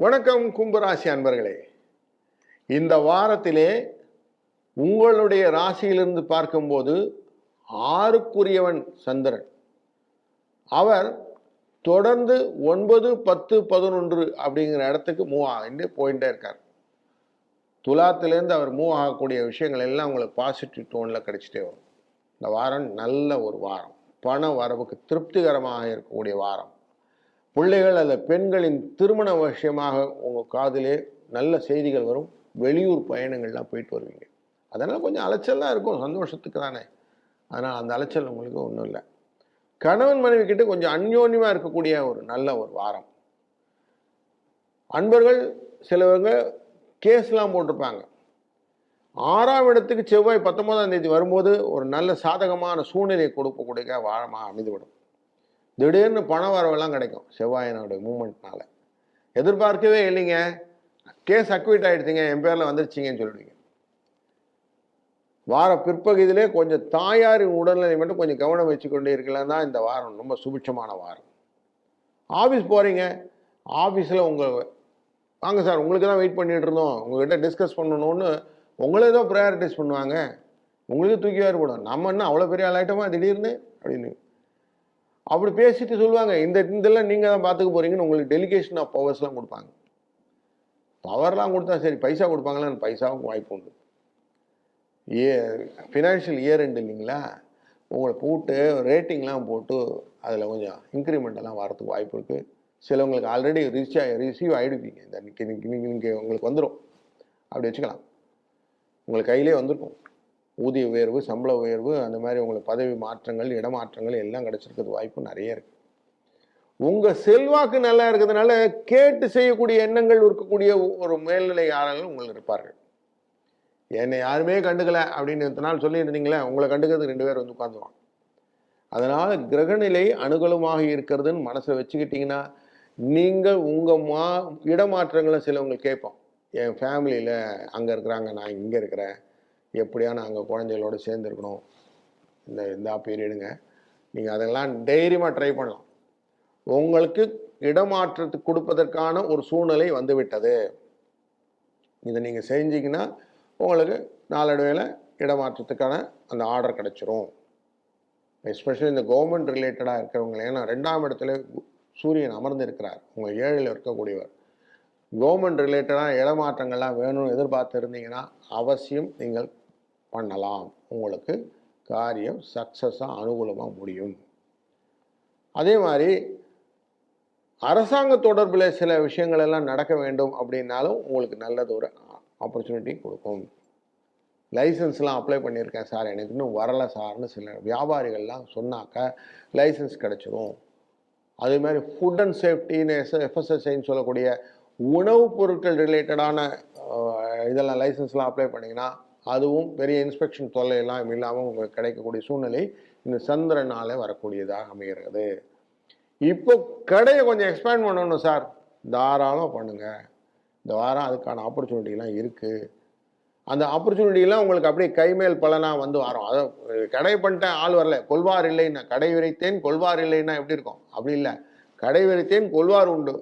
வணக்கம் கும்பராசி அன்பர்களே. இந்த வாரத்திலே உங்களுடைய ராசியிலிருந்து பார்க்கும்போது ஆறுக்குரியவன் சந்திரன். அவர் தொடர்ந்து ஒன்பது பத்து பதினொன்று அப்படிங்கிற இடத்துக்கு மூவ் ஆகிட்டு போயிட்டே இருக்கார். துலாத்திலேருந்து அவர் மூவ் ஆகக்கூடிய விஷயங்கள் எல்லாம் உங்களுக்கு பாசிட்டிவ் டோனில் கிடைச்சிட்டே வரும். இந்த வாரம் நல்ல ஒரு வாரம். பண வரவுக்கு திருப்திகரமாக இருக்கக்கூடிய வாரம். பிள்ளைகள் அல்ல பெண்களின் திருமண விஷயமாக உங்கள் காதிலே நல்ல செய்திகள் வரும். வெளியூர் பயணங்கள்லாம் போயிட்டு வருவீங்க. அதனால் கொஞ்சம் அலைச்சல்லாம் இருக்கும் சந்தோஷத்துக்கு தானே. அதனால் அந்த அலைச்சல் உங்களுக்கு ஒன்றும் இல்லை. கணவன் மனைவி கிட்ட கொஞ்சம் அந்யோன்யமாக இருக்கக்கூடிய ஒரு நல்ல ஒரு வாரம். அன்பர்கள் சிலவங்க கேஸ்லாம் போட்டிருப்பாங்க. ஆறாம் இடத்துக்கு செவ்வாய் பத்தொன்பதாம் தேதி வரும்போது ஒரு நல்ல சாதகமான சூழ்நிலையை கொடுக்கக்கூடிய வாரமாக அமைந்துவிடும். திடீர்னு பண வரவெல்லாம் கிடைக்கும் செவ்வாயனோடைய மூமெண்ட்னால. எதிர்பார்க்கவே இல்லைங்க. கேஸ் அக்விட் ஆகிடுச்சிங்க என் பேரில் வந்துருச்சிங்கன்னு சொல்லிடுவீங்க வார பிற்பகுதியிலே கொஞ்சம் தாயாரின் உடல்நிலை மட்டும் கொஞ்சம் கவனம் வச்சுக்கொண்டே இருக்கலாம். தான் இந்த வாரம் ரொம்ப சுபிட்சமான வாரம். ஆஃபீஸ் போகிறீங்க ஆஃபீஸில் உங்கள் வாங்க சார் உங்களுக்கு தான் வெயிட் பண்ணிகிட்டு இருந்தோம். உங்கள்கிட்ட டிஸ்கஸ் பண்ணணும்னு உங்களே தான் ப்ரையாரிட்டைஸ் பண்ணுவாங்க. உங்களுக்கு தூக்கி வேறு போடும். நம்ம என்ன அவ்வளோ பெரிய ஆள் ஆகிட்டோமா திடீர்னு? அப்படின்னு. அப்படி பேசிட்டு சொல்லுவாங்க இந்த இதெல்லாம் நீங்கள் தான் பார்த்துக்க போகிறீங்கன்னு உங்களுக்கு டெலிகேஷன் ஆஃப் பவர்ஸ்லாம் கொடுப்பாங்க. பவர்லாம் கொடுத்தா சரி பைசா கொடுப்பாங்களான்னு பைசாவுக்கு வாய்ப்பு உண்டு. ஏ ஃபினான்ஷியல் இயர் ரெண்டு இல்லைங்களா? உங்களை போட்டு ரேட்டிங்லாம் போட்டு அதில் கொஞ்சம் இன்க்ரிமெண்ட் எல்லாம் வாய்ப்பு இருக்குது சிலவங்களுக்கு ஆல்ரெடி ரிச் ரிசீவ் ஆகிடுப்பீங்க இந்த இன்னைக்கு இன்னைக்கு உங்களுக்கு வந்துடும் அப்படி வச்சுக்கலாம். உங்களுக்கு கையிலே வந்திருக்கும். ஊதிய உயர்வு சம்பள உயர்வு அந்த மாதிரி உங்களுக்கு பதவி மாற்றங்கள் இடமாற்றங்கள் எல்லாம் கிடச்சிருக்கிறது வாய்ப்பு நிறைய இருக்கு. உங்கள் செல்வாக்கு நல்லா இருக்கிறதுனால கேட்டு செய்யக்கூடிய எண்ணங்கள் இருக்கக்கூடிய ஒரு மேல்நிலையாளர்கள் உங்களுக்கு இருப்பார்கள். என்னை யாருமே கண்டுக்கலை அப்படின்னு இத்தனை நாள் சொல்லியிருந்தீங்களே உங்களை கண்டுக்கிறது ரெண்டு பேர் வந்து உட்காந்துவான் அதனால் கிரகநிலை அனுகூலமாக இருக்கிறதுன்னு மனசில் வச்சுக்கிட்டிங்கன்னா நீங்கள் உங்கள் மா இடமாற்றங்களை சிலவங்க கேட்போம். என் ஃபேமிலியில் அங்கே இருக்கிறாங்க நான் இங்கே இருக்கிறேன். எப்படியா நாங்கள் குழந்தைகளோடு சேர்ந்துருக்கணும். இந்த இந்த பீரியடுங்க நீங்கள் அதெல்லாம் தைரியமாக ட்ரை பண்ணலாம். உங்களுக்கு இடமாற்றத்துக்கு கொடுப்பதற்கான ஒரு சூழ்நிலை வந்துவிட்டது. இதை நீங்கள் செஞ்சீங்கன்னா உங்களுக்கு நாளடைவில் இடமாற்றத்துக்கான அந்த ஆர்டர் கிடச்சிரும். எஸ்பெஷலி இந்த கவர்மெண்ட் ரிலேட்டடாக இருக்கிறவங்க ஏன்னா ரெண்டாம் இடத்துல சூரியன் அமர்ந்து இருக்கிறார் உங்கள் ஏழில் இருக்கக்கூடியவர். கவர்மெண்ட் ரிலேட்டடாக இடமாற்றங்கள்லாம் வேணும்னு எதிர்பார்த்து இருந்தீங்கன்னா அவசியம் நீங்கள் பண்ணலாம். உங்களுக்கு காரியம் சக்ஸஸாக அனுகூலமாக முடியும். அதே மாதிரி அரசாங்க தொடர்பில் சில விஷயங்கள் எல்லாம் நடக்க வேண்டும் அப்படின்னாலும் உங்களுக்கு நல்லது ஒரு ஆப்பர்ச்சுனிட்டி கொடுக்கும். லைசன்ஸ்லாம் அப்ளை பண்ணியிருக்கேன் சார் எனக்கு இன்னும் வரலை சார்னு சில வியாபாரிகள்லாம் சொன்னாக்க லைசன்ஸ் கிடச்சிரும். அதே மாதிரி ஃபுட் அண்ட் சேஃப்டின்னு எஸ் எஃப்எஸ்எஸ்ஐன்னு சொல்லக்கூடிய உணவுப் பொருட்கள் ரிலேட்டடான இதெல்லாம் லைசன்ஸ்லாம் அப்ளை பண்ணிங்கன்னா அதுவும் பெரிய இன்ஸ்பெக்ஷன் தொல்லையெல்லாம் இல்லாமல் உங்களுக்கு கிடைக்கக்கூடிய சூழ்நிலை இந்த சந்திரனால் வரக்கூடியதாக அமைகிறது. இப்போ கடையை கொஞ்சம் எக்ஸ்பேண்ட் பண்ணணும் சார் தாராளமாக பண்ணுங்கள் இந்த வாரம் அதுக்கான ஆப்பர்ச்சுனிட்டிலாம் இருக்குது அந்த ஆப்பர்ச்சுனிட்டிலாம் உங்களுக்கு அப்படியே கைமேல் பலனாக வந்து வரும். அதை கடை பண்ணிட்டேன் ஆள் வரல. கொள்வார் இல்லைன்னா கடை விரைத்தேன் கொள்வார் இல்லைன்னா எப்படி இருக்கும்? அப்படி இல்லை. கடை விரைத்தேன் கொள்வார் உண்டு.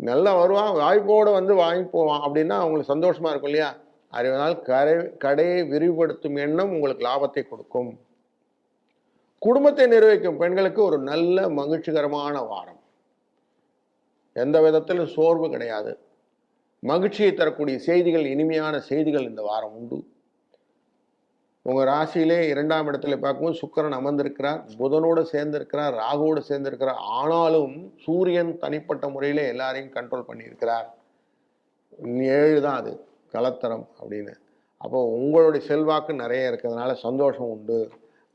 நல்லா வருவான் வாய்ப்போடு வந்து வாங்கி போவான் அப்படின்னா அவங்களுக்கு சந்தோஷமாக இருக்கும் இல்லையா? அறிவதால் கடை கடையை விரிவுபடுத்தும் எண்ணம் உங்களுக்கு லாபத்தை கொடுக்கும். குடும்பத்தை நிர்வகிக்கும் பெண்களுக்கு ஒரு நல்ல மகிழ்ச்சிகரமான வாரம். எந்த விதத்திலும் சோர்வு கிடையாது. மகிழ்ச்சியை தரக்கூடிய செய்திகள் இனிமையான செய்திகள் இந்த வாரம் உண்டு. உங்கள் ராசியிலே இரண்டாம் இடத்துல பார்க்கும்போது சுக்கரன் அமர்ந்திருக்கிறார் புதனோடு சேர்ந்திருக்கிறார் ராகுவோடு சேர்ந்திருக்கிறார். ஆனாலும் சூரியன் தனிப்பட்ட முறையில் எல்லாரையும் கண்ட்ரோல் பண்ணியிருக்கிறார். ஏழு தான் அது. கலத்தரம் அப்படின்னு. அப்போ உங்களுடைய செல்வாக்கு நிறைய இருக்கிறதுனால சந்தோஷம் உண்டு.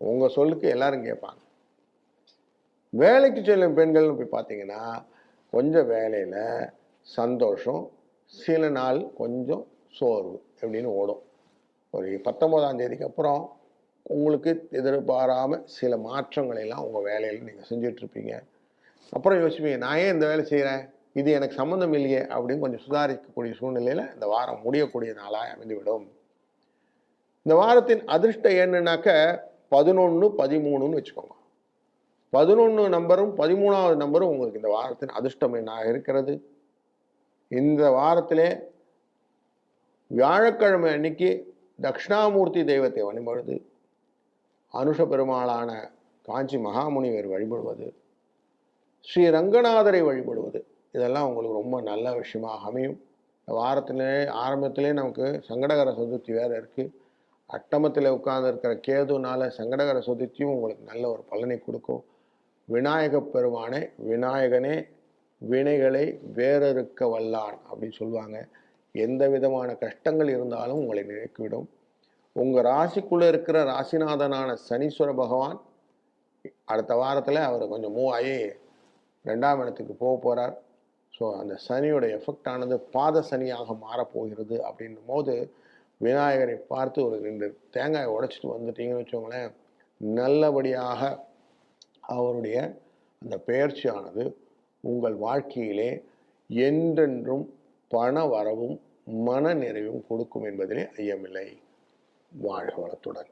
உங்கள் சொல்லுக்கு எல்லாரும் கேட்பாங்க. வேலைக்கு செல்லும் பெண்கள்னு போய் பார்த்தீங்கன்னா கொஞ்சம் வேலையில் சந்தோஷம் சில நாள் கொஞ்சம் சோர்வு எப்படின்னு ஓடும். ஒரு பத்தொம்போதாம் தேதிக்கு அப்புறம் உங்களுக்கு எதிர்பாராமல் சில மாற்றங்களை எல்லாம் உங்கள் வேலையில் நீங்கள் செஞ்சிட்ருப்பீங்க அப்புறம் யோசிப்பீங்க நான் ஏன் இந்த வேலை செய்கிறேன் இது எனக்கு சம்மந்தம் இல்லையே அப்படின்னு கொஞ்சம் சுதாரிக்கக்கூடிய சூழ்நிலையில் இந்த வாரம் முடியக்கூடிய நாளாக அமைந்துவிடும். இந்த வாரத்தின் அதிர்ஷ்டம் என்னன்னாக்க பதினொன்று பதிமூணுன்னு வச்சுக்கோங்க. பதினொன்று நம்பரும் பதிமூணாவது நம்பரும் உங்களுக்கு இந்த வாரத்தின் அதிர்ஷ்டம் என்னாக இருக்கிறது? இந்த வாரத்திலே வியாழக்கிழமை அன்னைக்கு தட்சிணாமூர்த்தி தெய்வத்தை வழிபடுவது அனுஷ பெருமாளான காஞ்சி மகாமுனிவர் வழிபடுவது. ஸ்ரீ ரங்கநாதரை வழிபடுவது. இதெல்லாம் உங்களுக்கு ரொம்ப நல்ல விஷயமாக அமையும். வாரத்திலே ஆரம்பத்திலே நமக்கு சங்கடகர சதுர்த்தி வேறு இருக்குது அட்டமத்தில் உட்கார்ந்துருக்கிற கேதுனால சங்கடகர சதுர்த்தியும் உங்களுக்கு நல்ல ஒரு பலனை கொடுக்கும். விநாயக பெருமானே விநாயகனே வினைகளை வேறறுக்க வல்லான் அப்படின்னு சொல்லுவாங்க. எந்த விதமான கஷ்டங்கள் இருந்தாலும் உங்களை நினைக்கிவிடும் உங்கள் ராசிக்குள்ளே இருக்கிற ராசிநாதனான சனீஸ்வர பகவான் அடுத்த வாரத்தில் அவர் கொஞ்சம் மூவ் ஆகி ரெண்டாம் இடத்துக்கு போக போகிறார் ஸோ அந்த சனியோட எஃபெக்ட் ஆனது பாத சனியாக மாறப்போகிறது அப்படின்னும் போது விநாயகரை பார்த்து ஒரு ரெண்டு தேங்காயை உடைச்சிட்டு வந்துட்டீங்கன்னு வச்சுக்கோங்களேன் நல்லபடியாக அவருடைய அந்த பெயர்ச்சியானது உங்கள் வாழ்க்கையிலே என்றென்றும் பண வரவும் மன நிறைவும் கொடுக்கும் என்பதிலே ஐயமில்லை. வாழ்க வளத்துடன்.